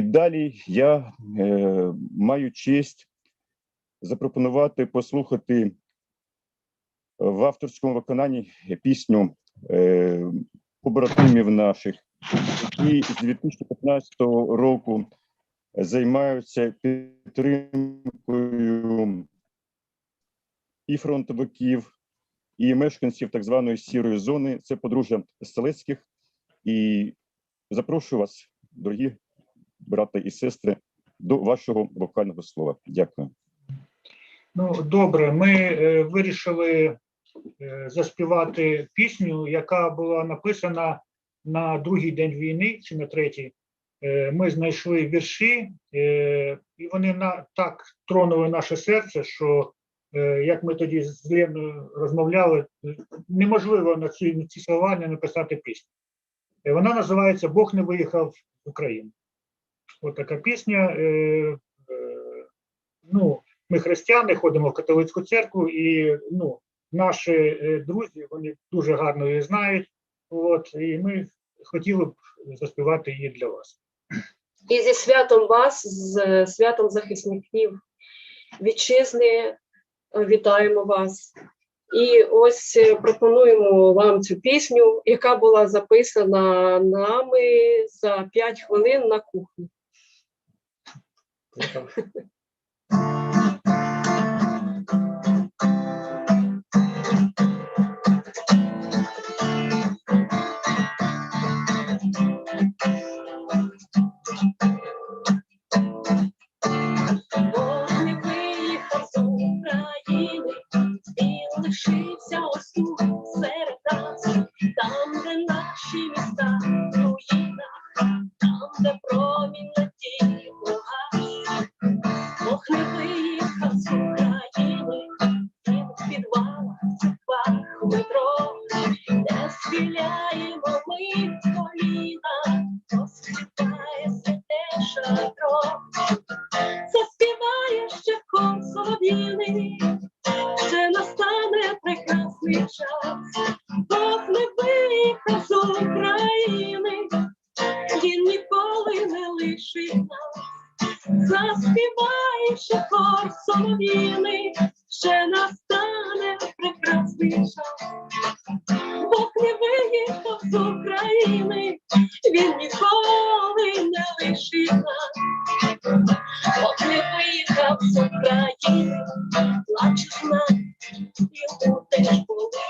І далі я е, маю честь запропонувати послухати в авторському виконанні пісню е, побратимів наших, які з 2015 року займаються підтримкою і фронтовиків, і мешканців так званої сірої зони. Це подружжя Селецьких. І запрошую вас, дорогі брати і сестри, до вашого вокального слова. Дякую. Ну, добре, ми е, вирішили е, заспівати пісню, яка була написана на другий день війни чи на третій. Е, ми знайшли вірші, е, і вони на, так тронули наше серце, що е, як ми тоді з Леною розмовляли, неможливо на ці, на ці слова не написати пісню. Е, Вона називається Бог не виїхав з України. Ось така пісня. Е, е, ну, ми християни, ходимо в католицьку церкву, і ну, наші е, друзі вони дуже гарно її знають. От, і ми хотіли б заспівати її для вас. І зі святом вас, з святом захисників вітчизни, е, вітаємо вас. І ось е, пропонуємо вам цю пісню, яка була записана нами за 5 хвилин на кухні. Welcome. Схиляємо ми коліна, розквітає святе шатро. Заспіває ще солов'їний, ще настане прекрасний час. Бог не виїхав з України, він ніколи не лишить нас. Заспіває ще хор ще настане прекрасний час. З України, він ніколи не лишить нас. Не виїхав з України, плаче знак, йому теж болить.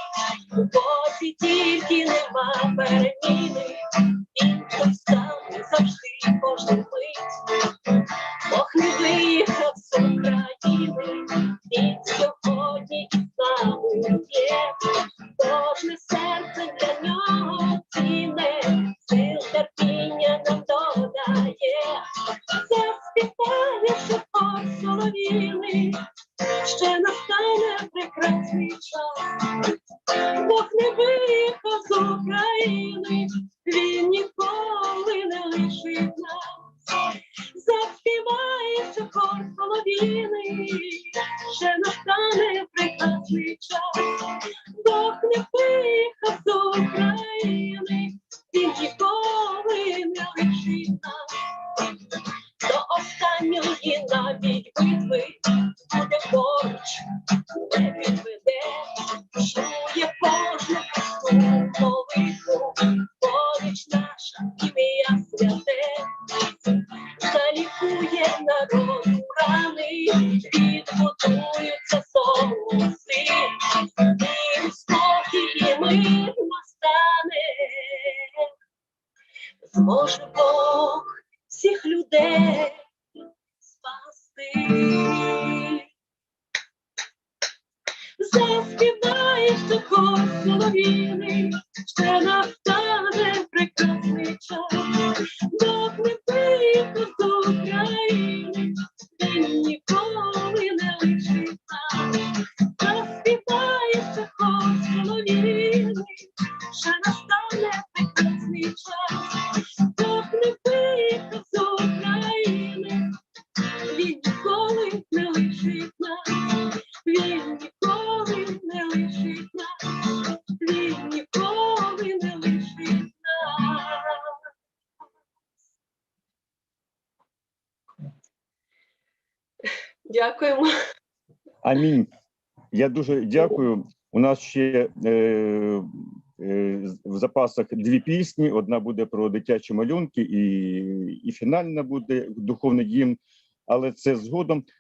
У Бозі тільки нема переміни, він той самий завжди кожен мить. Бог не виїхав ще настане прекрасний час. Бог не виїхав з України, він ніколи не лишить буде поруч, не підведе, чує просту молитву, поміч наша ім'я святе, залікує народу рани, відбудуються соуси, і спокій і мир настане, зможе Бог всіх людей спасти. Заспіває ще хор солов'їний, ще настане прекрасний час. Дякуємо. Амінь. Я дуже дякую. У нас ще е, е, в запасах дві пісні. Одна буде про дитячі малюнки, і, і фінальна буде духовний гімн. Але це згодом.